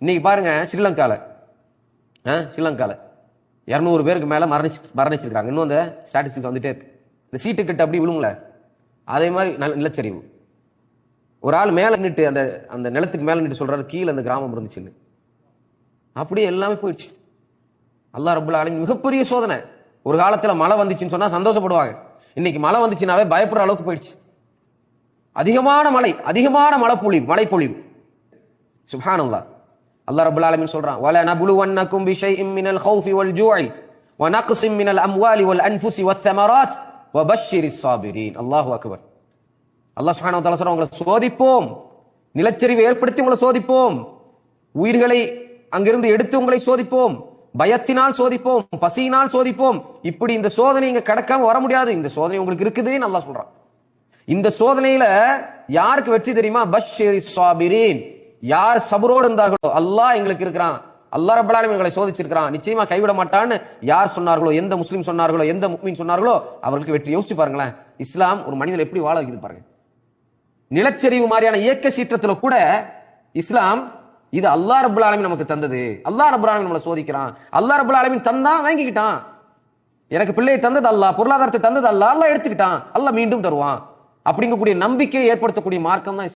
இன்னைக்கு பாருங்க ஸ்ரீலங்காவில் ஆ, ஸ்ரீலங்கால. இரநூறு பேருக்கு மேலே மரணிச்சு மரணிச்சிருக்காங்க இன்னும் அந்த ஸ்டாட்டிஸ்டிக்ஸ் வந்துட்டே இருக்கு. இந்த சீட்டு கிட்ட அப்படி விழுங்கல. அதே மாதிரி நல்ல நிலச்சரிவு. ஒரு ஆள் மேலே நின்று அந்த அந்த நிலத்துக்கு மேலே நின்று சொல்றாரு கீழே அந்த கிராமம் இருந்துச்சுன்னு. அப்படியே எல்லாமே போயிடுச்சு. அல்லா ரபுல் ஆலமின் மிகப்பெரிய சோதனை. ஒரு காலத்தில் மழை வந்துச்சுன்னு சொன்னால் சந்தோஷப்படுவாங்க. இன்னைக்கு மழை வந்துச்சுனாவே பயப்படுற அளவுக்கு போயிடுச்சு. அதிகமான மழை அதிகமான மழை பொழிவு மழை பொழிவு சுப்ஹானல்லாஹ் அல்லாஹ் ரப்பல் ஆலமீன் சொல்றான் வல நபுலுவன்னக்கும் பிஷைஇம் மினல் ஹௌஃபி வல் ஜூஇ ونقص من الاموال والانفس والثمرات وبشر الصابرين الله اكبر அல்லாஹ் சுப்ஹானஹு வ தஆலா சொல்றான் உங்களை சோதிப்போம் நிலச்சரிவை ஏற்படுத்தி உங்களை சோதிப்போம் உயிர்களை அங்கிருந்து எடுத்து உங்களை சோதிப்போம் பயத்தினால் சோதிப்போம் பசியினால் சோதிப்போம் இப்படி இந்த சோதனை இங்க கடக்காம வர முடியாது இந்த சோதனை உங்களுக்கு இருக்குதுன்னு அல்லாஹ் சொல்றான் இந்த சோதனையில யாருக்கு வெற்றி தெரியுமா பஷ்ஷிரி சாபிரீன் யார் சபரோடு இருந்தார்களோ அல்லாஹ் எங்களுக்கு இருக்கிறான். அல்லாஹ் ரப்பல் எங்களை சோதிச்சிருக்கிறான். நிச்சயமா கைவிட மாட்டான்னு யார் சொன்னார்களோ எந்த முஸ்லீம் சொன்னார்களோ எந்த முக்மீன் சொன்னார்களோ அவர்களுக்கு வெற்றி. யோசிச்சு பாருங்களேன். இஸ்லாம் ஒரு மனிதன் எப்படி வாழ வைக்கிறது பாருங்க. நிலச்சரிவு மாதிரியான இயக்க சீற்றத்துல கூட இஸ்லாம் இது அல்லாஹ் ரபுல் ஆலமி நமக்கு தந்தது. அல்லாஹ் ரபுல் ஆலமி நம்மளை சோதிக்கிறான். அல்லா ரபுல் ஆலமீன் தந்தா வாங்கிக்கிட்டான். எனக்கு பிள்ளையை தந்தது அல்லாஹ் பொருளாதாரத்தை தந்தது அல்லாஹ் அல்லாஹ் எடுத்துக்கிட்டான். அல்லாஹ் மீண்டும் தருவான். அப்படிங்கக்கூடிய நம்பிக்கையை ஏற்படுத்தக்கூடிய மார்க்கம் தான்